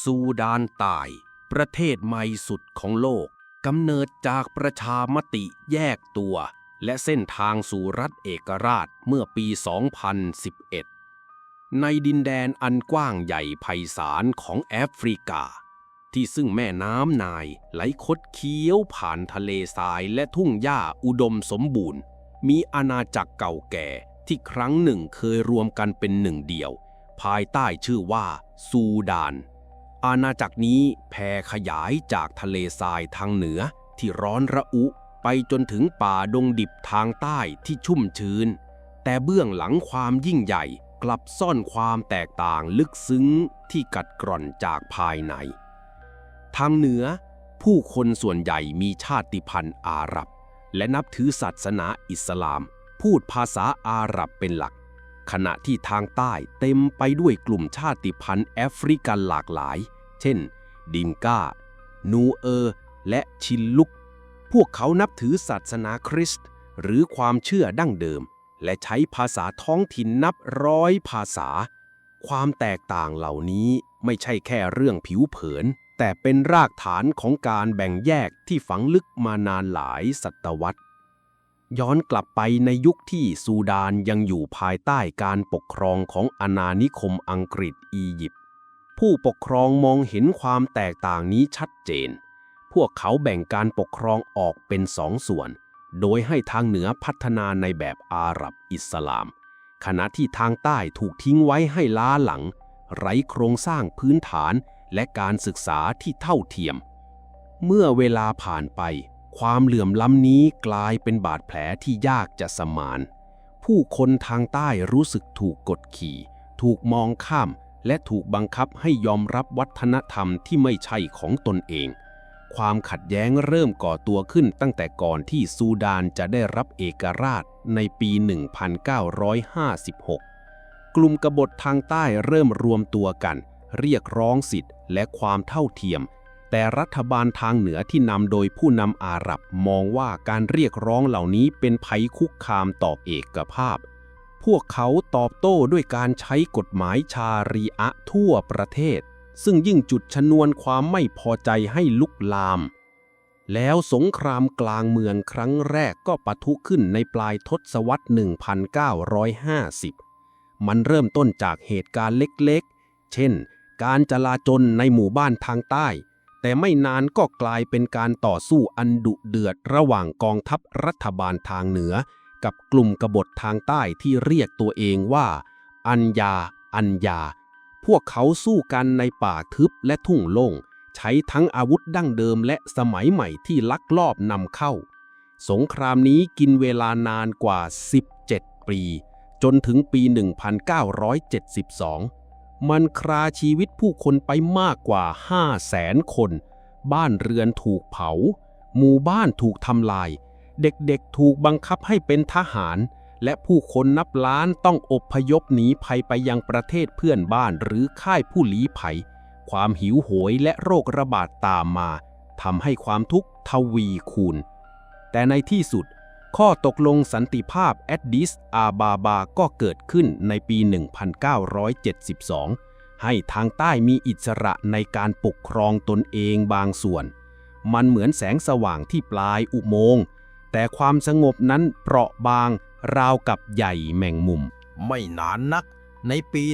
ซูดานใต้ประเทศใหม่สุดของโลกกำเนิดจากประชามติแยกตัว และเส้นทางสู่รัฐเอกราชเมื่อปี 2011 ในดินแดนอันกว้างใหญ่ไพศาลของแอฟริกา ที่ซึ่งแม่น้ำนายไหลคดเคี้ยวผ่านทะเลทรายและทุ่งหญ้าอุดมสมบูรณ์ มีอาณาจักรเก่าแก่ที่ครั้งหนึ่งเคยรวมกันเป็นหนึ่งเดียว ภายใต้ชื่อว่าซูดาน อาณาจักรนี้แผ่ขยายจากทะเลทรายทางเหนือที่ร้อนระอุไปจนถึงป่าดงดิบทางใต้ที่ชุ่มชื้น แต่เบื้องหลังความยิ่งใหญ่กลับซ่อนความแตกต่างลึกซึ้งที่กัดกร่อนจากภายใน ทางเหนือ ผู้คนส่วนใหญ่มีชาติพันธุ์อาหรับ และนับถือศาสนาอิสลาม พูดภาษาอาหรับเป็นหลัก ขณะที่ทางใต้เต็มไปด้วยกลุ่มชาติพันธุ์แอฟริกันหลากหลาย เช่น ดิงกานูเออร์ และชินลุก พวกเขานับถือศาสนาคริสต์ หรือความเชื่อดั้งเดิม และใช้ภาษาท้องถิ่นนับร้อยภาษา ความแตกต่างเหล่านี้ไม่ใช่แค่เรื่องผิวเผิน แต่เป็นรากฐานของการแบ่งแยกที่ฝังลึกมานานหลายศตวรรษย้อนกลับไปในยุคที่ซูดานยังอยู่ภายใต้การปกครองของอาณานิคมอังกฤษอียิปต์ ผู้ปกครองมองเห็นความแตกต่างนี้ชัดเจน พวกเขาแบ่งการปกครองออกเป็นสองส่วน โดยให้ทางเหนือพัฒนาในแบบอาหรับอิสลาม ขณะที่ทางใต้ถูกทิ้งไว้ให้ล้าหลัง ไร้โครงสร้างพื้นฐานและการศึกษาที่เท่าเทียม เมื่อเวลาผ่านไป ความเหลื่อมล้ำนี้กลายเป็นบาดแผลที่ยากจะสมาน ผู้คนทางใต้รู้สึกถูกกดขี่ ถูกมองข้าม และถูกบังคับให้ยอมรับวัฒนธรรมที่ไม่ใช่ของตนเอง ความขัดแย้งเริ่มก่อตัวขึ้นตั้งแต่ก่อนที่ซูดานจะได้รับเอกราชในปี 1956 กลุ่มกบฏทางใต้เริ่มรวมตัวกัน เรียกร้องสิทธิ์และความเท่าเทียม แต่รัฐบาลทางเหนือที่นำโดยผู้นำอาหรับมองว่าการเรียกร้องเหล่านี้เป็นภัยคุกคามต่อเอกภาพ พวกเขาตอบโต้ด้วยการใช้กฎหมายชารีอะห์ทั่วประเทศ ซึ่งยิ่งจุดชนวนความไม่พอใจให้ลุกลาม แล้วสงครามกลางเมืองครั้งแรกก็ปะทุขึ้นในปลายทศวรรษ 1950 มันเริ่มต้นจากเหตุการณ์เล็กๆ เช่น การจลาจลในหมู่บ้านทางใต้ แต่ไม่นานก็กลายเป็นการต่อสู้อันดุเดือดระหว่างกองทัพรัฐบาลทางเหนือ กับกลุ่มกบฏทางใต้ที่เรียกตัวเองว่า อัญญา อัญญา พวกเขาสู้กันในป่าทึบและทุ่งโล่ง ใช้ทั้งอาวุธดั้งเดิมและสมัยใหม่ที่ลักลอบนำเข้า สงครามนี้กินเวลานานกว่า 17 ปี จนถึงปี 1972 มันคราชีวิตผู้คนไปมากกว่า5แสนคน บ้านเรือนถูกเผา หมู่บ้านถูกทำลาย เด็กๆถูกบังคับให้เป็นทหาร และผู้คนนับล้านต้องอบพยพหนีภัยไปยังประเทศเพื่อนบ้านหรือค่ายผู้ลี้ภัย ความหิวโหยและโรคระบาดตามมาทำให้ความทุกข์ทวีคูณ แต่ในที่สุด ข้อตกลงสันติภาพแอดดิสอาบาบาก็เกิดขึ้นในปี 1972 ให้ทางใต้มีอิสระในการปกครองตนเองบางส่วน มันเหมือนแสงสว่างที่ปลายอุโมงค์ แต่ความสงบนั้นเปราะบางราวกับใหญ่แมงมุม ไม่นานนัก ในปี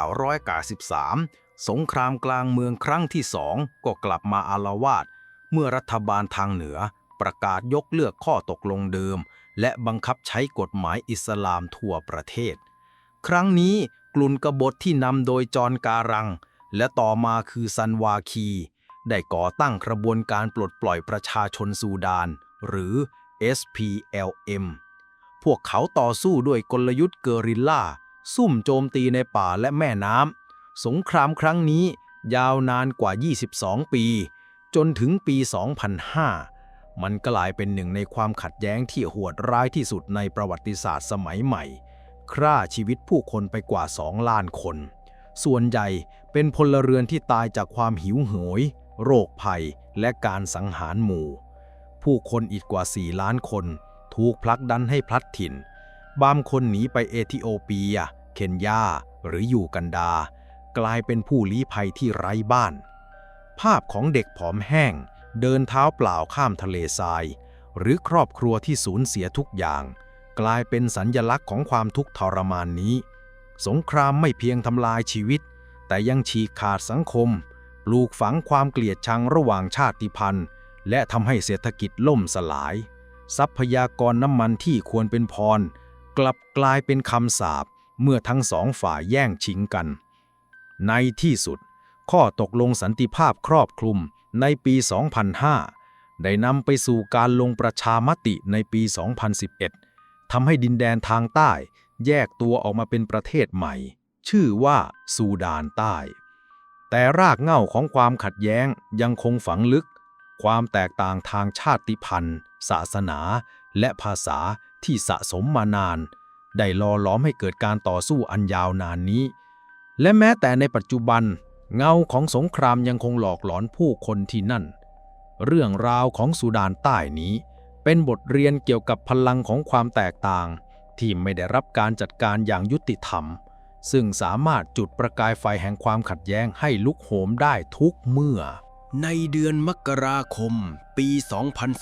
1993 สงครามกลางเมืองครั้งที่สองก็กลับมาอารวาสเมื่อรัฐบาลทางเหนือประกาศยกเลิกข้อตกลงเดิม และบังคับใช้กฎหมายอิสลามทั่วประเทศ ครั้งนี้กลุ่มกบฏที่นำโดยจอห์นการัง และต่อมาคือซันวาคี ได้ก่อตั้งกระบวนการปลดปล่อยประชาชนซูดาน หรือ SPLM พวกเขาต่อสู้ด้วยกลยุทธ์เกอริลลาซุ่มโจมตีในป่าและแม่น้ำ สงครามครั้งนี้ยาวนานกว่า 22 ปี จนถึงปี 2005 มันกลายเป็นหนึ่งในความขัดแย้งที่โหดร้ายที่สุดในประวัติศาสตร์สมัยใหม่ ฆ่าชีวิตผู้คนไปกว่า 2 ล้านคน ส่วนใหญ่เป็นพลเรือนที่ตายจากความหิวโหย โรคภัย และการสังหารหมู่ ผู้คนอีกกว่า 4 ล้านคน ถูกผลักดันให้พลัดถิ่น บางคนหนีไปเอธิโอเปีย เคนยา หรืออยู่กันดา กลายเป็นผู้ลี้ภัยที่ไร้บ้าน ภาพของเด็กผอมแห้ง เดินเท้าเปล่าข้ามทะเลทราย หรือครอบครัวที่สูญเสียทุกอย่าง กลายเป็นสัญญลักษณ์ของความทุกข์ทรมานนี้ สงครามไม่เพียงทำลายชีวิต แต่ยังฉีกขาดสังคม ปลูกฝังความเกลียดชังระหว่างชาติพันธุ์ และทำให้เศรษฐกิจล่มสลาย ทรัพยากรน้ำมันที่ควรเป็นพร กลับกลายเป็นคำสาปเมื่อทั้งสองฝ่ายแย่งชิงกัน ในที่สุด ข้อตกลงสันติภาพครอบคลุมในปี 2005 ได้นำไปสู่การลงประชามติในปี 2011 ทำให้ดินแดนทางใต้แยกตัวออกมาเป็นประเทศใหม่ ชื่อว่าซูดานใต้ แต่รากเหง้าของความขัดแย้งยังคงฝังลึก ความแตกต่างทางชาติพันธุ์ ศาสนา และภาษาที่สะสมมานาน ได้หล่อหล้อมให้เกิดการต่อสู้อันยาวนานนี้ และแม้แต่ในปัจจุบัน เงาของสงครามยังคงหลอกหลอนผู้คนที่นั่น เรื่องราวของสุดานใต้นี้ เป็นบทเรียนเกี่ยวกับพลังของความแตกต่าง ที่ไม่ได้รับการจัดการอย่างยุติธรรม ซึ่งสามารถจุดประกายไฟแห่งความขัดแย้งให้ลุกโหมได้ทุกเมื่อ ในเดือนมกราคมปี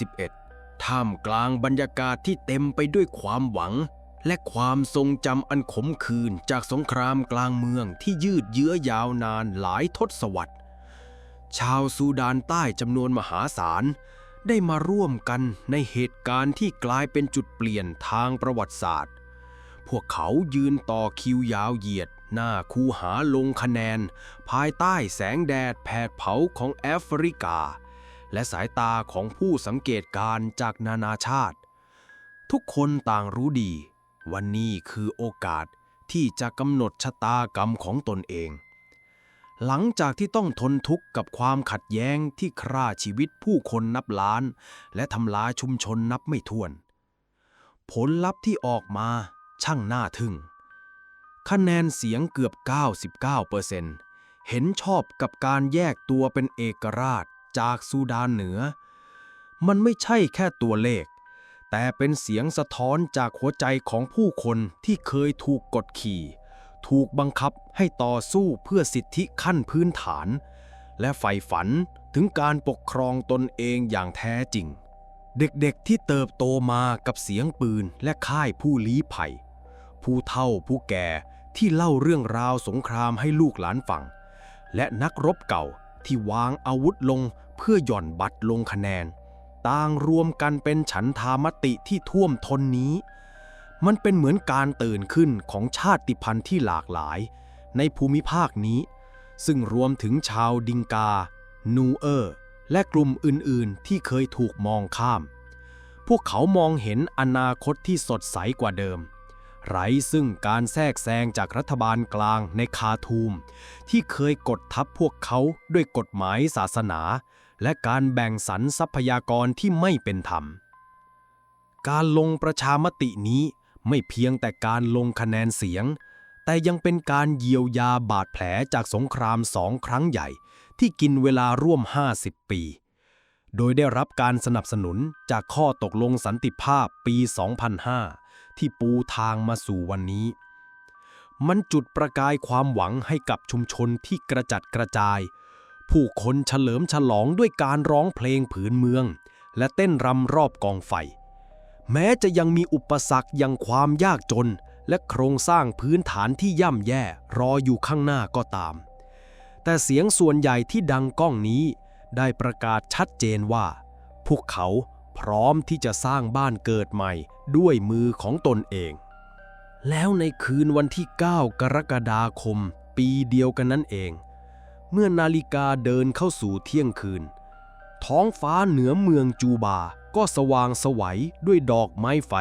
2011 ท่ามกลางบรรยากาศที่เต็มไปด้วยความหวัง และความทรงจำอันขมขื่นจากสงครามกลางเมืองที่ยืดเยื้อยาวนานหลายทศวรรษ ชาวซูดานใต้จำนวนมหาศาล ได้มาร่วมกันในเหตุการณ์ที่กลายเป็นจุดเปลี่ยนทางประวัติศาสตร์ พวกเขายืนต่อคิวยาวเหยียด หน้าคูหาลงคะแนน ภายใต้แสงแดดแผดเผาของแอฟริกา และสายตาของผู้สังเกตการณ์จากนานาชาติ ทุกคนต่างรู้ดี วันนี้คือโอกาสที่จะกำหนดชะตากรรมของตนเอง หลังจากที่ต้องทนทุกข์กับความขัดแย้งที่ฆ่าชีวิตผู้คนนับล้าน และทำลายชุมชนนับไม่ถ้วน ผลลัพธ์ที่ออกมาช่างน่าทึ่ง คะแนนเสียงเกือบ 99%เห็นชอบกับการแยกตัวเป็นเอกราชจากซูดานเหนือ มันไม่ใช่แค่ตัวเลข แต่เป็นเสียงสะท้อนจากหัวใจของผู้คนที่เคยถูกกดขี่ ถูกบังคับให้ต่อสู้เพื่อสิทธิขั้นพื้นฐาน และใฝ่ฝันถึงการปกครองตนเองอย่างแท้จริง เด็กๆที่เติบโตมากับเสียงปืนและค่ายผู้ลี้ภัย ผู้เฒ่าผู้แก่ ที่เล่าเรื่องราวสงครามให้ลูกหลานฟัง และนักรบเก่าที่วางอาวุธลงเพื่อหย่อนบัตรลงคะแนน ต่างรวมกันเป็นฉันทามติที่ท่วมท้นนี้ มันเป็นเหมือนการตื่นขึ้นของชาติพันธุ์ที่หลากหลาย ในภูมิภาคนี้ ซึ่งรวมถึงชาวดิงกา นูเออร์ และกลุ่มอื่นๆ ที่เคยถูกมองข้าม พวกเขามองเห็นอนาคตที่สดใสกว่าเดิม ไร้ซึ่งการแทรกแซงจากรัฐบาลกลางในคาทูม ที่เคยกดทับพวกเขาด้วยกฎหมายศาสนา และการแบ่งสรรทรัพยากรที่ไม่เป็นธรรม การลงประชามตินี้ไม่เพียงแต่การลงคะแนนเสียง แต่ยังเป็นการเยียวยาบาดแผลจากสงครามสองครั้งใหญ่ ที่กินเวลาร่วม 50 ปี โดยได้รับการสนับสนุนจากข้อตกลงสันติภาพปี 2005 ที่ปูทางมาสู่วันนี้ มันจุดประกายความหวังให้กับชุมชนที่กระจัดกระจาย ผู้คนเฉลิมฉลองด้วยการร้องเพลงผืนเมือง และเต้นรำรอบกองไฟ แม้จะยังมีอุปสรรคอย่างความยากจน และโครงสร้างพื้นฐานที่ย่ำแย่รออยู่ข้างหน้าก็ตาม แต่เสียงส่วนใหญ่ที่ดังก้องนี้ ได้ประกาศชัดเจนว่า พวกเขา พร้อมที่จะสร้างบ้านเกิดใหม่ด้วยมือของตนเอง แล้วในคืนวันที่ 9 กรกฎาคม ปีเดียวกันนั่นเอง เมื่อนาฬิกาเดินเข้าสู่เที่ยงคืน ท้องฟ้าเหนือเมืองจูบาก็สว่างสวัยด้วยดอกไม้ไฟ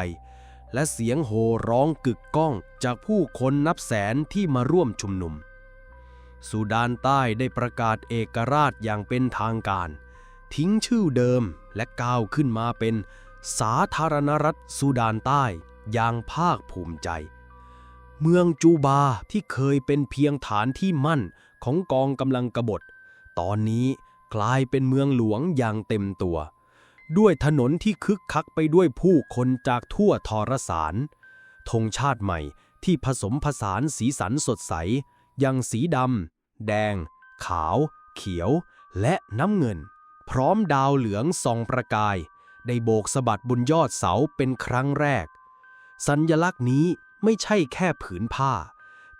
และเสียงโห่ร้องกึกก้องจากผู้คนนับแสนที่มาร่วมชุมนุม สุดานใต้ได้ประกาศเอกราชอย่างเป็นทางการ ทิ้งชื่อเดิม และก้าวขึ้นมาเป็นสาธารณรัฐสุดานใต้อย่างภาคภูมิใจ เมืองจูบาที่เคยเป็นเพียงฐานที่มั่นของกองกำลังกบฏ ตอนนี้กลายเป็นเมืองหลวงอย่างเต็มตัว ด้วยถนนที่คึกคักไปด้วยผู้คนจากทั่วทรสารธงชาติใหม่ที่ผสมผสานสีสันสดใส อย่างสีดำ แดง ขาว เขียว และน้ำเงิน พร้อมดาวเหลืองส่องประกาย ได้โบกสะบัดบนยอดเสาเป็นครั้งแรก สัญญลักษณ์นี้ไม่ใช่แค่ผืนผ้า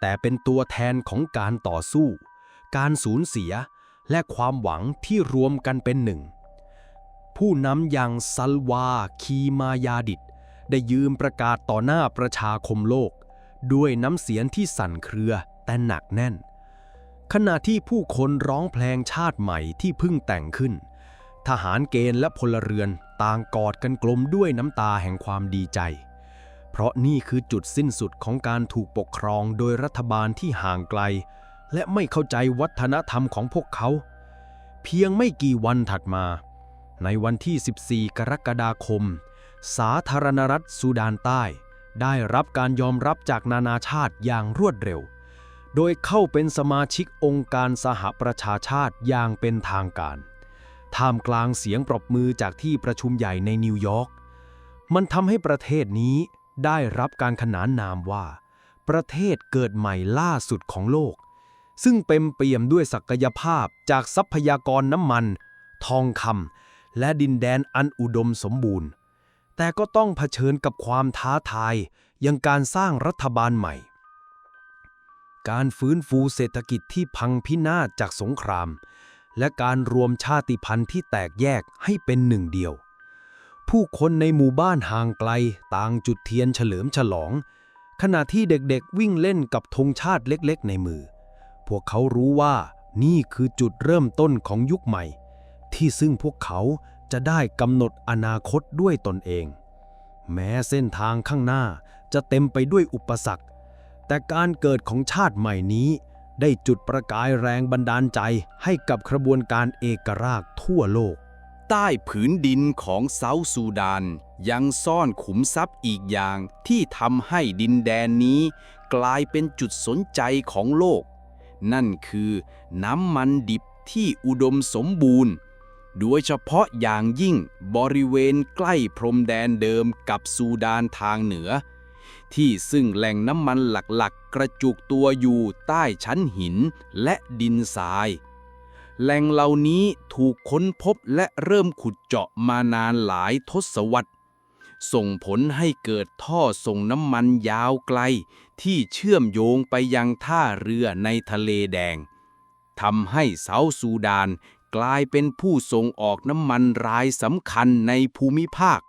แต่เป็นตัวแทนของการต่อสู้ การสูญเสียและความหวังที่รวมกันเป็นหนึ่ง ผู้นำอย่างซัลวาคีมายาดิต ได้ยืมประกาศต่อหน้าประชาคมโลก ด้วยน้ำเสียงที่สั่นเครือแต่หนักแน่น ขณะที่ผู้คนร้องเพลงชาติใหม่ที่เพิ่งแต่งขึ้น ทหารเกณฑ์และพลเรือนต่างกอดกันกลมด้วยน้ำตาแห่งความดีใจ เพราะนี่คือจุดสิ้นสุดของการถูกปกครองโดยรัฐบาลที่ห่างไกล และไม่เข้าใจวัฒนธรรมของพวกเขา เพียงไม่กี่วันถัดมา ในวันที่ 14 กรกฎาคม สาธารณรัฐซูดานใต้ ได้รับการยอมรับจากนานาชาติอย่างรวดเร็ว โดยเข้าเป็นสมาชิกองค์การสหประชาชาติอย่างเป็นทางการ ท่ามกลางเสียงปรบมือจากที่ประชุมใหญ่ในนิวยอร์ก มันทำให้ประเทศนี้ได้รับการขนานนามว่า ประเทศเกิดใหม่ล่าสุดของโลก ซึ่งเต็มเปี่ยมด้วยศักยภาพจากทรัพยากรน้ำมัน ทองคำและดินแดนอันอุดมสมบูรณ์ แต่ก็ต้องเผชิญกับความท้าทายอย่างการสร้างรัฐบาลใหม่ การฟื้นฟูเศรษฐกิจที่พังพินาศจากสงคราม และการรวมชาติพันธุ์ที่แตกแยกให้เป็นหนึ่งเดียว ผู้คนในหมู่บ้านห่างไกลต่างจุดเทียนเฉลิมฉลอง ขณะที่เด็กๆวิ่งเล่นกับธงชาติเล็กๆ ในมือ พวกเขารู้ว่านี่คือจุดเริ่มต้นของยุคใหม่ ที่ซึ่งพวกเขาจะได้กำหนดอนาคตด้วยตนเอง แม้เส้นทางข้างหน้าจะเต็มไปด้วยอุปสรรค แต่การเกิดของชาติใหม่นี้ ได้จุดประกายแรงบันดาลใจให้กับกระบวนการเอกราชทั่วโลก ใต้ผืนดินของเซาท์ซูดาน ยังซ่อนขุมทรัพย์อีกอย่างที่ทำให้ดินแดนนี้ กลายเป็นจุดสนใจของโลก นั่นคือน้ำมันดิบที่อุดมสมบูรณ์ โดยเฉพาะอย่างยิ่งบริเวณใกล้พรมแดนเดิมกับซูดานทางเหนือ ที่ซึ่งแหล่งน้ำมันหลักๆ กระจุกตัวอยู่ใต้ชั้นหินและดินทราย แหล่งเหล่านี้ถูกค้นพบและเริ่มขุดเจาะมานานหลายทศวรรษ ส่งผลให้เกิดท่อส่งน้ำมันยาวไกล ที่เชื่อมโยงไปยังท่าเรือในทะเลแดงทำให้เซาท์ซูดานกลายเป็นผู้ส่งออกน้ำมันรายสำคัญในภูมิภาค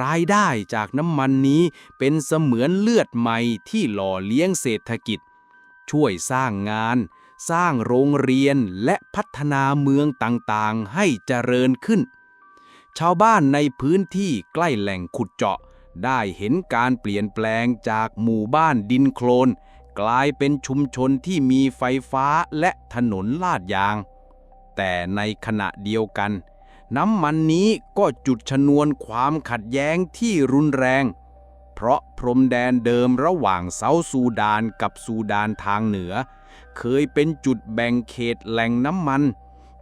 รายได้จากน้ำมันนี้เป็นเสมือนเลือดใหม่ที่หล่อเลี้ยงเศรษฐกิจ ช่วยสร้างงาน สร้างโรงเรียนและพัฒนาเมืองต่างๆ ให้เจริญขึ้น ชาวบ้านในพื้นที่ใกล้แหล่งขุดเจาะ ได้เห็นการเปลี่ยนแปลงจากหมู่บ้านดินโคลน กลายเป็นชุมชนที่มีไฟฟ้าและถนนลาดยาง แต่ในขณะเดียวกัน น้ำมันนี้ก็จุดชนวนความขัดแย้งที่รุนแรง เพราะพรมแดนเดิมระหว่างเซาซูดานกับซูดานทางเหนือ เคยเป็นจุดแบ่งเขตแหล่งน้ำมัน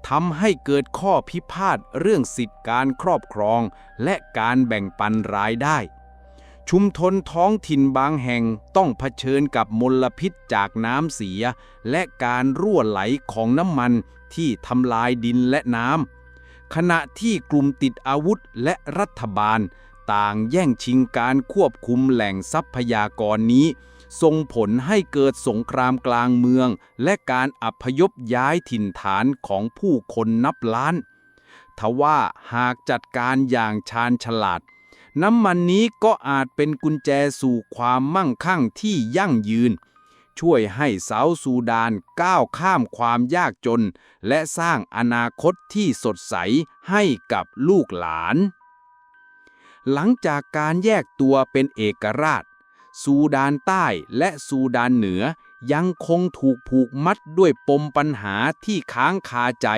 ทำให้เกิดข้อพิพาทเรื่องสิทธิการครอบครอง และการแบ่งปันรายได้ ชุมชนท้องถิ่นบางแห่งต้องเผชิญกับมลพิษจากน้ำเสีย และการรั่วไหลของน้ำมันที่ทำลายดินและน้ำ ขณะที่กลุ่มติดอาวุธและรัฐบาล ต่างแย่งชิงการควบคุมแหล่งทรัพยากรนี้ ส่งผลให้เกิดสงครามกลางเมือง และการอพยพย้ายถิ่นฐานของผู้คนนับล้าน ทว่าหากจัดการอย่างชาญฉลาด น้ำมันนี้ก็อาจเป็นกุญแจสู่ความมั่งคั่งที่ยั่งยืน ช่วยให้เซาท์ซูดานก้าวข้ามความยากจน และสร้างอนาคตที่สดใสให้กับลูกหลาน หลังจากการแยกตัวเป็นเอกราช ซูดานใต้และซูดานเหนือยังคงถูกผูกมัดด้วยปมปัญหาที่ค้างคาใจ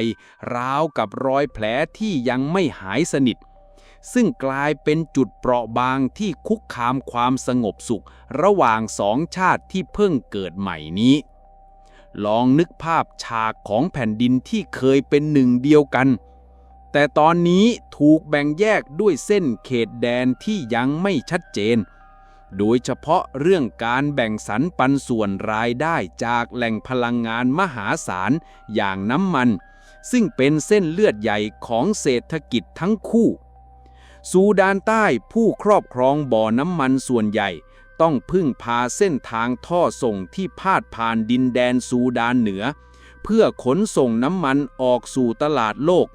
ราวกับรอยแผลที่ยังไม่หายสนิท ซึ่งกลายเป็นจุดเปราะบางที่คุกคามความสงบสุข ระหว่างสองชาติที่เพิ่งเกิดใหม่นี้ ลองนึกภาพฉากของแผ่นดินที่เคยเป็นหนึ่งเดียวกัน แต่ตอนนี้ถูกแบ่งแยกด้วยเส้นเขตแดนที่ยังไม่ชัดเจน โดยเฉพาะเรื่องการแบ่งสรรปันส่วนรายได้จากแหล่งพลังงานมหาศาลอย่างน้ำมัน ซึ่งเป็นเส้นเลือดใหญ่ของเศรษฐกิจทั้งคู่ ซูดานใต้ผู้ครอบครองบ่อน้ำมันส่วนใหญ่ ต้องพึ่งพาเส้นทางท่อส่งที่พาดผ่านดินแดนซูดานเหนือ เพื่อขนส่งน้ำมันออกสู่ตลาดโลก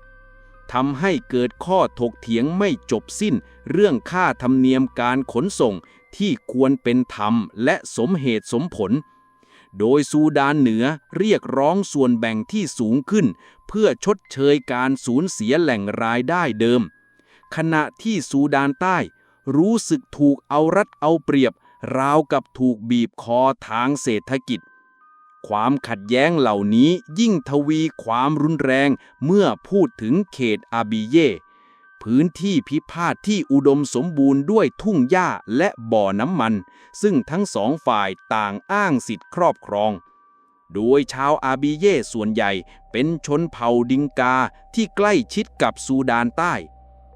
ทำให้เกิดข้อถกเถียงไม่จบสิ้น เรื่องค่าธรรมเนียมการขนส่งที่ควรเป็นธรรมและสมเหตุสมผล โดยซูดานเหนือเรียกร้องส่วนแบ่งที่สูงขึ้น เพื่อชดเชยการสูญเสียแหล่งรายได้เดิม ขณะที่ซูดานใต้ รู้สึกถูกเอารัดเอาเปรียบ ราวกับถูกบีบคอทางเศรษฐกิจ ความขัดแย้งเหล่านี้ยิ่งทวีความรุนแรงเมื่อพูดถึงเขตอาบิเย พื้นที่พิพาทที่อุดมสมบูรณ์ด้วยทุ่งหญ้าและบ่อน้ำมัน ซึ่งทั้งสองฝ่ายต่างอ้างสิทธิครอบครองโดยชาวอาบิเย่ส่วนใหญ่เป็นชนเผ่าดิงกาที่ใกล้ชิดกับซูดานใต้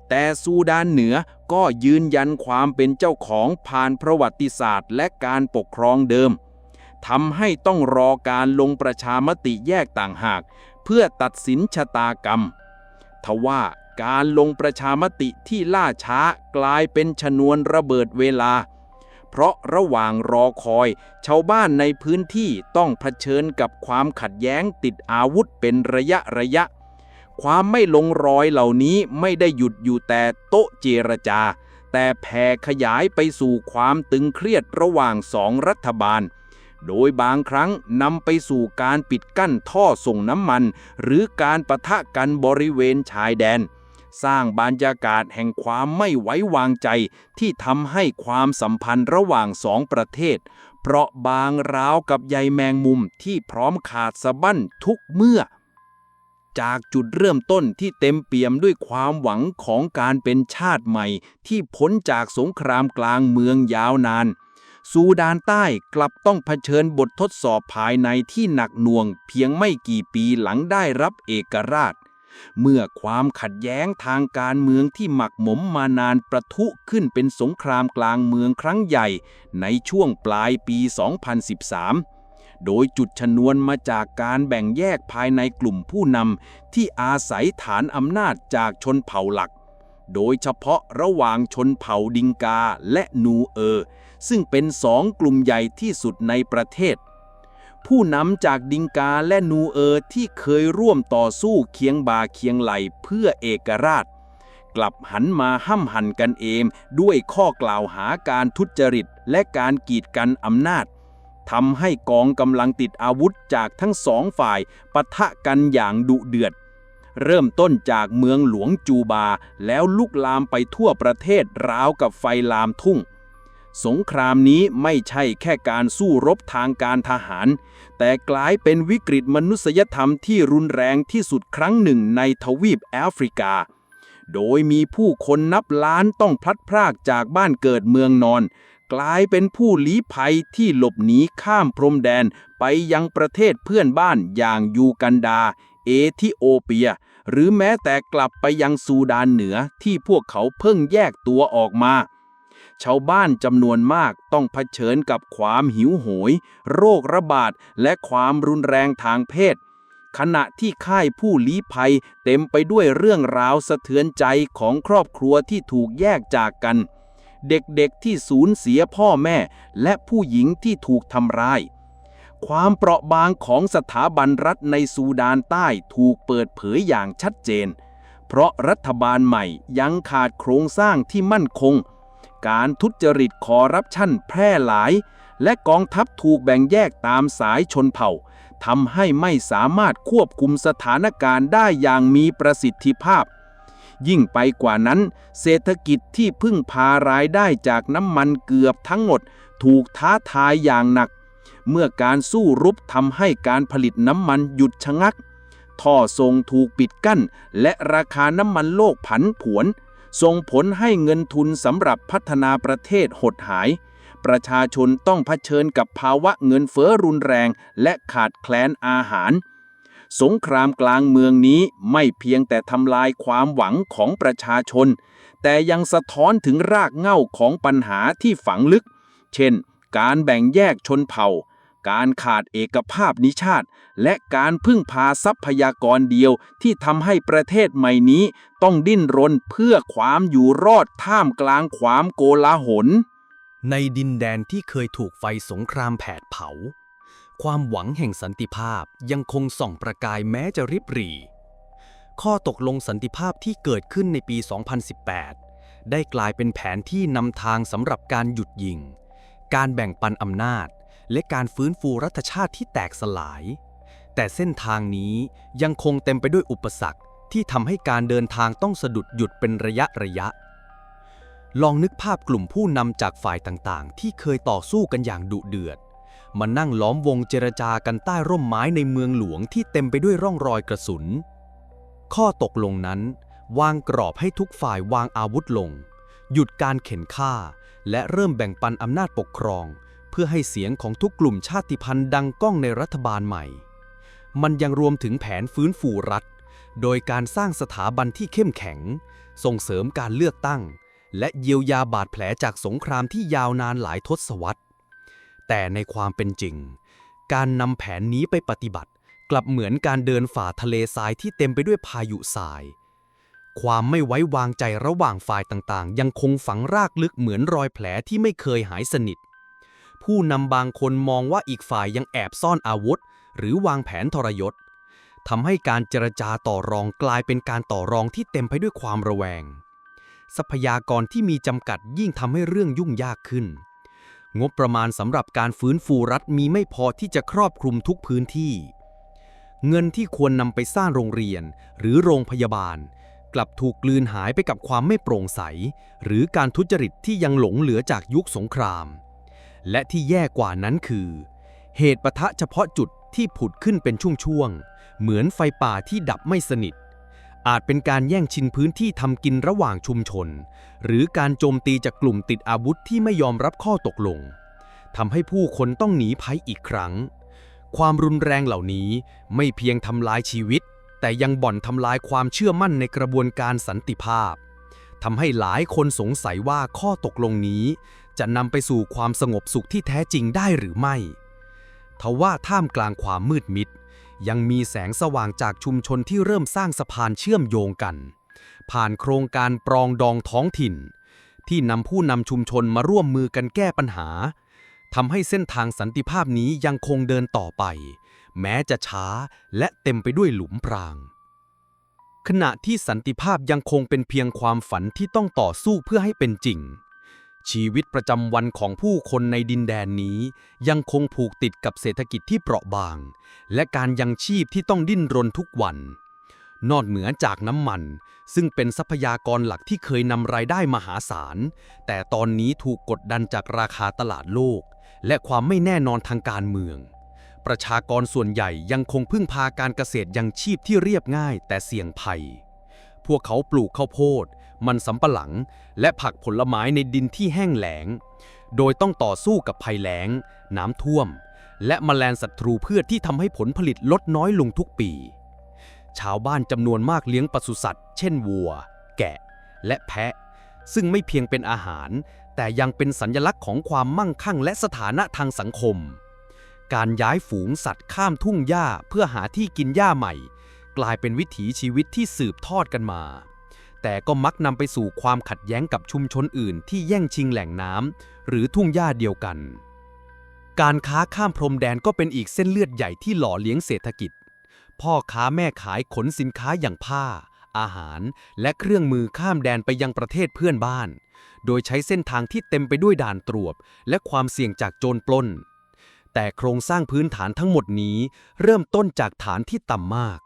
แต่ซูดานเหนือก็ยืนยันความเป็นเจ้าของผ่านประวัติศาสตร์ และการปกครองเดิมทำให้ต้องรอการลงประชามติแยกต่างหาก เพื่อตัดสินชะตากรรม ทว่าการลงประชามติที่ล่าช้ากลายเป็นชนวนระเบิดเวลา เพราะระหว่างรอคอย ชาวบ้านในพื้นที่ต้องเผชิญกับความขัดแย้งติดอาวุธเป็นระยะระยะ ความไม่ลงรอยเหล่านี้ไม่ได้หยุดอยู่แต่โต๊ะเจรจา แต่แผ่ขยายไปสู่ความตึงเครียดระหว่างสองรัฐบาล โดยบางครั้งนำไปสู่การปิดกั้นท่อส่งน้ำมัน หรือการปะทะกันบริเวณชายแดน สร้างบรรยากาศแห่งความไม่ไว้วางใจที่ทำให้ความสัมพันธ์ระหว่างสองประเทศ เพราะบางราวกับใยแมงมุมที่พร้อมขาดสะบั้นทุกเมื่อ จากจุดเริ่มต้นที่เต็มเปี่ยมด้วยความหวังของการเป็นชาติใหม่ ที่พ้นจากสงครามกลางเมืองยาวนาน ซูดานใต้กลับต้องเผชิญบททดสอบภายในที่หนักหน่วง เพียงไม่กี่ปีหลังได้รับเอกราช เมื่อความขัดแย้งทางการเมืองที่หมักหมมมานานประทุขึ้นเป็นสงครามกลางเมืองครั้งใหญ่ ในช่วงปลายปี 2013 โดยจุดชนวนมาจากการแบ่งแยกภายในกลุ่มผู้นำที่อาศัยฐานอำนาจจากชนเผ่าหลัก โดยเฉพาะระหว่างชนเผ่าดิงกาและนูเออ ซึ่งเป็นสองกลุ่มใหญ่ที่สุดในประเทศ ผู้นำจากดิงกาและนูเออที่เคยร่วมต่อสู้เคียงบ่าเคียงไหลเพื่อเอกราช กลับหันมาห้ำหันกันเองด้วยข้อกล่าวหาการทุจริตและการกีดกันอำนาจ ทำให้กองกำลังติดอาวุธจากทั้งสองฝ่ายปะทะกันอย่างดุเดือด เริ่มต้นจากเมืองหลวงจูบา แล้วลุกลามไปทั่วประเทศราวกับไฟลามทุ่ง สงครามนี้ไม่ใช่แค่การสู้รบทางการทหาร แต่กลายเป็นวิกฤตมนุษยธรรมที่รุนแรงที่สุดครั้งหนึ่งในทวีปแอฟริกา โดยมีผู้คนนับล้านต้องพลัดพรากจากบ้านเกิดเมืองนอน กลายเป็นผู้ลี้ภัยที่หลบหนีข้ามพรมแดนไปยังประเทศเพื่อนบ้านอย่างยูกันดา เอธิโอเปีย หรือแม้แต่กลับไปยังซูดานเหนือที่พวกเขาเพิ่งแยกตัวออกมา ชาวบ้านจำนวนมากต้องเผชิญกับความหิวโหย โรคระบาด และความรุนแรงทางเพศขณะที่ค่ายผู้ลี้ภัยเต็มไปด้วยเรื่องราวสะเทือนใจของครอบครัวที่ถูกแยกจากกัน เด็กๆที่สูญเสียพ่อแม่ และผู้หญิงที่ถูกทำร้าย ความเปราะบางของสถาบันรัฐในซูดานใต้ถูกเปิดเผยอย่างชัดเจน เพราะรัฐบาลใหม่ยังขาดโครงสร้างที่มั่นคง การทุจริตคอร์รัปชันแพร่หลาย และกองทัพถูกแบ่งแยกตามสายชนเผ่าทำให้ไม่สามารถควบคุมสถานการณ์ได้อย่างมีประสิทธิภาพ ยิ่งไปกว่านั้น เศรษฐกิจที่พึ่งพารายได้จากน้ำมันเกือบทั้งหมด ถูกท้าทายอย่างหนัก เมื่อการสู้รบทำให้การผลิตน้ำมันหยุดชะงัก ท่อส่งถูกปิดกั้น และราคาน้ำมันโลกผันผวน ส่งผลให้เงินทุนสำหรับพัฒนาประเทศหดหายประชาชนต้องเผชิญกับภาวะเงินเฟ้อรุนแรงและขาดแคลนอาหาร สงครามกลางเมืองนี้ไม่เพียงแต่ทำลายความหวังของประชาชน แต่ยังสะท้อนถึงรากเหง้าของปัญหาที่ฝังลึก เช่น การแบ่งแยกชนเผ่า การขาดเอกภาพนิชาติ และการพึ่งพาทรัพยากรเดียวที่ทำให้ประเทศใหม่นี้ต้องดิ้นรนเพื่อความอยู่รอดท่ามกลางความโกลาหลในดินแดนที่เคยถูกไฟสงครามแผดเผา ความหวังแห่งสันติภาพยังคงส่องประกายแม้จะริบหรี่ ข้อตกลงสันติภาพที่เกิดขึ้นในปี 2018 ได้กลายเป็นแผนที่นำทางสำหรับการหยุดยิง การแบ่งปันอำนาจ และการฟื้นฟูรัฐชาติที่แตกสลาย แต่เส้นทางนี้ยังคงเต็มไปด้วยอุปสรรคที่ทำให้การเดินทางต้องสะดุดหยุดเป็นระยะระยะ ลองนึกภาพกลุ่มผู้นำจากฝ่ายต่างๆ ที่เคยต่อสู้กันอย่างดุเดือด มานั่งล้อมวงเจรจากันใต้ร่มไม้ในเมืองหลวงที่เต็มไปด้วยร่องรอยกระสุน ข้อตกลงนั้น วางกรอบให้ทุกฝ่ายวางอาวุธลง หยุดการเข็นฆ่า และเริ่มแบ่งปันอำนาจปกครอง เพื่อให้เสียงของทุกกลุ่มชาติพันธุ์ดังก้องในรัฐบาลใหม่ มันยังรวมถึงแผนฟื้นฟูรัฐ โดยการสร้างสถาบันที่เข้มแข็ง ส่งเสริมการเลือกตั้ง และเยียวยาบาดแผลจากสงครามที่ยาวนานหลายทศวรรษ แต่ในความเป็นจริง การนำแผนนี้ไปปฏิบัติ กลับเหมือนการเดินฝ่าทะเลทรายที่เต็มไปด้วยพายุทราย ความไม่ไว้วางใจระหว่างฝ่ายต่างๆ ยังคงฝังรากลึกเหมือนรอยแผลที่ไม่เคยหายสนิท ผู้นำบางคนมองว่าอีกฝ่ายยังแอบซ่อนอาวุธ หรือวางแผนทรยศทำให้การเจรจาต่อรองกลายเป็นการต่อรองที่เต็มไปด้วยความระแวง ทรัพยากรที่มีจำกัดยิ่งทำให้เรื่องยุ่งยากขึ้น งบประมาณสำหรับการฟื้นฟูรัฐมีไม่พอที่จะครอบคลุมทุกพื้นที่ เงินที่ควรนำไปสร้างโรงเรียน หรือโรงพยาบาล กลับถูกกลืนหายไปกับความไม่โปร่งใส หรือการทุจริตที่ยังหลงเหลือจากยุคสงคราม และที่แย่กว่านั้นคือ เหตุปะทะเฉพาะจุดที่ผุดขึ้นเป็นช่วงๆ เหมือนไฟป่าที่ดับไม่สนิท อาจเป็นการแย่งชิงพื้นที่ทำกินระหว่างชุมชน หรือการโจมตีจากกลุ่มติดอาวุธที่ไม่ยอมรับข้อตกลงทำให้ผู้คนต้องหนีภัยอีกครั้ง ความรุนแรงเหล่านี้ไม่เพียงทำลายชีวิต แต่ยังบ่อนทำลายความเชื่อมั่นในกระบวนการสันติภาพทำให้หลายคนสงสัยว่าข้อตกลงนี้ จะนำไปสู่ความสงบสุขที่แท้จริงได้หรือไม่ทว่าท่ามกลางความมืดมิด ยังมีแสงสว่างจากชุมชนที่เริ่มสร้างสะพานเชื่อมโยงกัน ผ่านโครงการปรองดองท้องถิ่น ที่นำผู้นำชุมชนมาร่วมมือกันแก้ปัญหาทำให้เส้นทางสันติภาพนี้ยังคงเดินต่อไป แม้จะช้าและเต็มไปด้วยหลุมพราง ขณะที่สันติภาพยังคงเป็นเพียงความฝันที่ต้องต่อสู้เพื่อให้เป็นจริง ชีวิตประจำวันของผู้คนในดินแดนนี้ ยังคงผูกติดกับเศรษฐกิจที่เปราะบาง และการยังชีพที่ต้องดิ้นรนทุกวัน นอกเหนือจากน้ำมัน ซึ่งเป็นทรัพยากรหลักที่เคยนำรายได้มหาศาล แต่ตอนนี้ถูกกดดันจากราคาตลาดโลก และความไม่แน่นอนทางการเมือง ประชากรส่วนใหญ่ยังคงพึ่งพาการเกษตรยังชีพที่เรียบง่ายแต่เสี่ยงภัย พวกเขาปลูกข้าวโพด มันสำปะหลัง และผักผลไม้ในดินที่แห้งแล้ง โดยต้องต่อสู้กับภัยแล้ง น้ำท่วม และแมลงศัตรูพืชที่ทำให้ผลผลิตลดน้อยลงทุกปี ชาวบ้านจำนวนมากเลี้ยงปศุสัตว์ เช่นวัว แกะ และแพะ ซึ่งไม่เพียงเป็นอาหาร แต่ยังเป็นสัญลักษณ์ของความมั่งคั่งและสถานะทางสังคม การย้ายฝูงสัตว์ข้ามทุ่งหญ้าเพื่อหาที่กินหญ้าใหม่ กลายเป็นวิถีชีวิตที่สืบทอดกันมา แต่ก็มักนำไปสู่ความขัดแย้งกับชุมชนอื่นที่แย่งชิงแหล่งน้ำหรือทุ่งหญ้าเดียวกัน การค้าข้ามพรมแดนก็เป็นอีกเส้นเลือดใหญ่ที่หล่อเลี้ยงเศรษฐกิจ พ่อค้าแม่ขายขนสินค้าอย่างผ้า อาหาร และเครื่องมือข้ามแดนไปยังประเทศเพื่อนบ้าน โดยใช้เส้นทางที่เต็มไปด้วยด่านตรวจและความเสี่ยงจากโจรปล้น แต่โครงสร้างพื้นฐานทั้งหมดนี้ เริ่มต้นจากฐานที่ต่ำมาก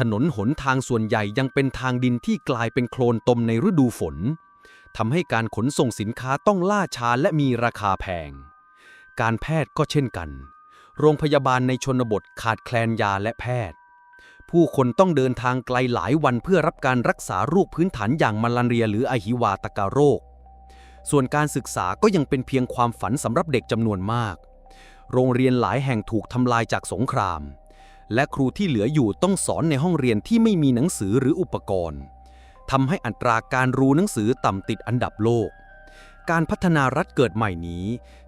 ถนนหนทางส่วนใหญ่ยังเป็นทางดินที่กลายเป็นโคลนตมในฤดูฝนทำให้การขนส่งสินค้าต้องล่าช้าและมีราคาแพง การแพทย์ก็เช่นกัน โรงพยาบาลในชนบทขาดแคลนยาและแพทย์ ผู้คนต้องเดินทางไกลหลายวันเพื่อรับการรักษาโรคพื้นฐานอย่างมาลาเรียหรืออหิวาตกาโรค ส่วนการศึกษาก็ยังเป็นเพียงความฝันสำหรับเด็กจำนวนมาก โรงเรียนหลายแห่งถูกทำลายจากสงคราม และครูที่เหลืออยู่ต้องสอนในห้องเรียนที่ไม่มีหนังสือหรืออุปกรณ์ทำให้อัตราการรู้หนังสือต่ำติดอันดับโลก การพัฒนารัฐเกิดใหม่นี้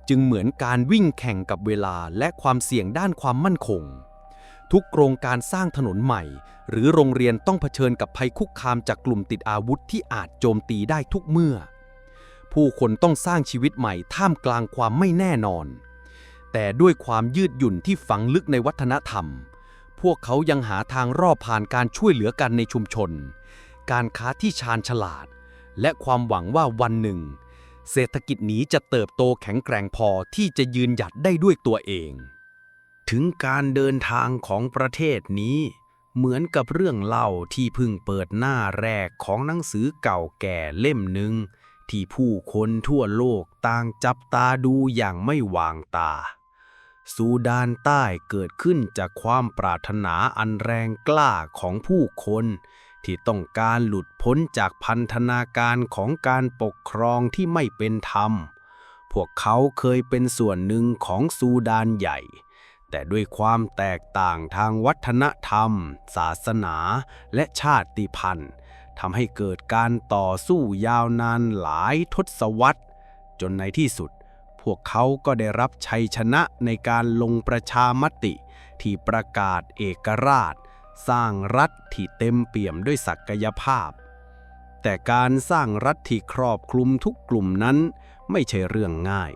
จึงเหมือนการวิ่งแข่งกับเวลาและความเสี่ยงด้านความมั่นคง ทุกโครงการสร้างถนนใหม่ หรือโรงเรียนต้องเผชิญกับภัยคุกคามจากกลุ่มติดอาวุธที่อาจโจมตีได้ทุกเมื่อ ผู้คนต้องสร้างชีวิตใหม่ท่ามกลางความไม่แน่นอน แต่ด้วยความยืดหยุ่นที่ฝังลึกในวัฒนธรรม พวกเขายังหาทางรอบผ่านการช่วยเหลือกันในชุมชน การค้าที่ชาญฉลาด และความหวังว่าวันหนึ่ง เศรษฐกิจนี้จะเติบโตแข็งแกร่งพอที่จะยืนหยัดได้ด้วยตัวเอง ถึงการเดินทางของประเทศนี้ เหมือนกับเรื่องเล่าที่เพิ่งเปิดหน้าแรกของหนังสือเก่าแก่เล่มหนึ่งที่ผู้คนทั่วโลกต่างจับตาดูอย่างไม่วางตา ซูดานใต้เกิดขึ้นจากความปรารถนาอันแรงกล้าของผู้คน ที่ต้องการหลุดพ้นจากพันธนาการของการปกครองที่ไม่เป็นธรรม พวกเขาเคยเป็นส่วนหนึ่งของซูดานใหญ่ แต่ด้วยความแตกต่างทางวัฒนธรรม ศาสนา และชาติพันธุ์ทำให้เกิดการต่อสู้ยาวนานหลายทศวรรษ จนในที่สุด พวกเขาก็ได้รับชัยชนะในการลงประชามติ ที่ประกาศเอกราช สร้างรัฐที่เต็มเปี่ยมด้วยศักยภาพ แต่การสร้างรัฐที่ครอบคลุมทุกกลุ่มนั้น ไม่ใช่เรื่องง่าย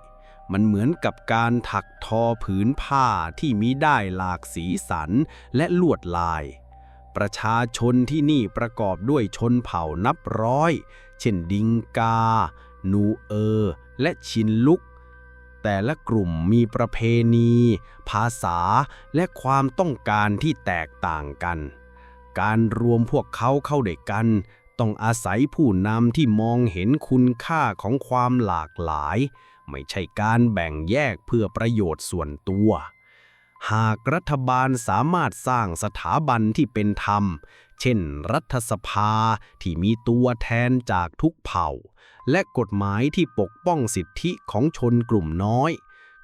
มันเหมือนกับการถักทอผืนผ้าที่มีได้หลากสีสันและลวดลายประชาชนที่นี่ประกอบด้วยชนเผ่านับร้อย เช่นดิงกา นูเออ และชินลุก แต่ละกลุ่มมีประเพณี ภาษา และความต้องการที่แตกต่างกัน การรวมพวกเขาเข้าด้วยกัน ต้องอาศัยผู้นำที่มองเห็นคุณค่าของความหลากหลาย ไม่ใช่การแบ่งแยกเพื่อประโยชน์ส่วนตัว หากรัฐบาลสามารถสร้างสถาบันที่เป็นธรรม เช่น รัฐสภาที่มีตัวแทนจากทุกเผ่า และกฎหมายที่ปกป้องสิทธิของชนกลุ่มน้อย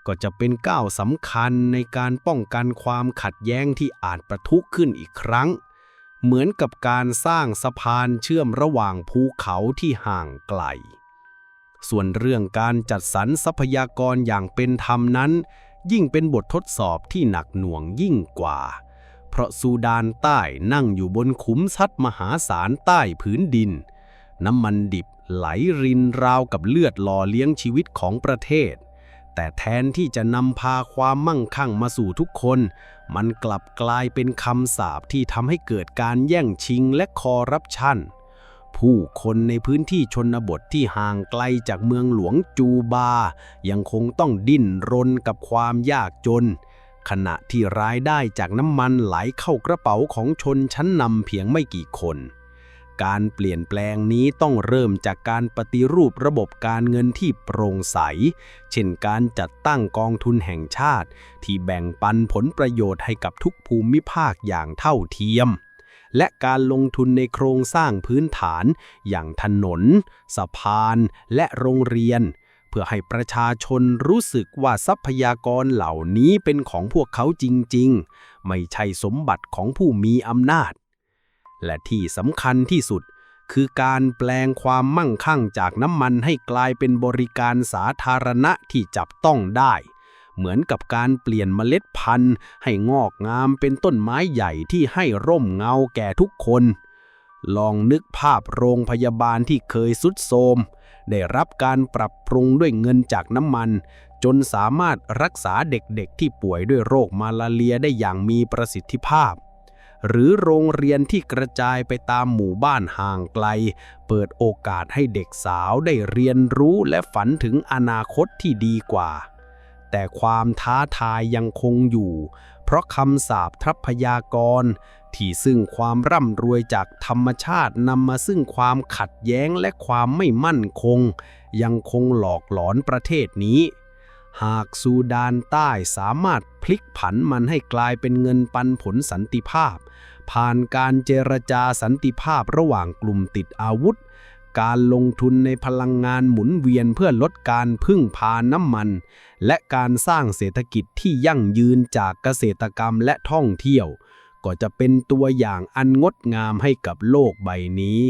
ก็จะเป็นก้าวสำคัญในการป้องกันความขัดแย้งที่อาจประทุขึ้นอีกครั้ง เหมือนกับการสร้างสะพานเชื่อมระหว่างภูเขาที่ห่างไกล ส่วนเรื่องการจัดสรรทรัพยากรอย่างเป็นธรรมนั้น ยิ่งเป็นบททดสอบที่หนักหน่วงยิ่งกว่า เพราะซูดานใต้นั่งอยู่บนขุมทรัพย์มหาศาลใต้ผืนดิน น้ำมันดิบไหลรินราวกับเลือดหล่อเลี้ยงชีวิตของประเทศ แต่แทนที่จะนำพาความมั่งคั่งมาสู่ทุกคน มันกลับกลายเป็นคำสาปที่ทำให้เกิดการแย่งชิงและคอร์รัปชันผู้คนในพื้นที่ชนบทที่ห่างไกลจากเมืองหลวงจูบา ยังคงต้องดิ้นรนกับความยากจน ขณะที่รายได้จากน้ำมันไหลเข้ากระเป๋าของชนชั้นนำเพียงไม่กี่คน การเปลี่ยนแปลงนี้ต้องเริ่มจากการปฏิรูประบบการเงินที่โปร่งใส เช่นการจัดตั้งกองทุนแห่งชาติ ที่แบ่งปันผลประโยชน์ให้กับทุกภูมิภาคอย่างเท่าเทียม และการลงทุนในโครงสร้างพื้นฐาน อย่างถนน สะพาน และโรงเรียน เพื่อให้ประชาชนรู้สึกว่าทรัพยากรเหล่านี้เป็นของพวกเขาจริงๆ ไม่ใช่สมบัติของผู้มีอำนาจ และที่สำคัญที่สุดคือการแปลงความมั่งคั่งจากน้ำมันให้กลายเป็นบริการสาธารณะที่จับต้องได้ เหมือนกับการเปลี่ยนเมล็ดพันธุ์ ให้งอกงามเป็นต้นไม้ใหญ่ที่ให้ร่มเงาแก่ทุกคน ลองนึกภาพโรงพยาบาลที่เคยสุดโทรม ได้รับการปรับปรุงด้วยเงินจากน้ำมัน จนสามารถรักษาเด็กๆที่ป่วยด้วยโรคมาลาเรียได้อย่างมีประสิทธิภาพ หรือโรงเรียนที่กระจายไปตามหมู่บ้านห่างไกล เปิดโอกาสให้เด็กสาวได้เรียนรู้และฝันถึงอนาคตที่ดีกว่า แต่ความท้าทายยังคงอยู่ เพราะคำสาปทรัพยากร ที่ซึ่งความร่ำรวยจากธรรมชาตินำมาซึ่งความขัดแย้งและความไม่มั่นคง ยังคงหลอกหลอนประเทศนี้ หากซูดานใต้สามารถพลิกผันมันให้กลายเป็นเงินปันผลสันติภาพ ผ่านการเจรจาสันติภาพระหว่างกลุ่มติดอาวุธ การลงทุนในพลังงานหมุนเวียนเพื่อลดการพึ่งพาน้ำมัน และการสร้างเศรษฐกิจที่ยั่งยืนจากเกษตรกรรมและท่องเที่ยว ก็จะเป็นตัวอย่างอันงดงามให้กับโลกใบนี้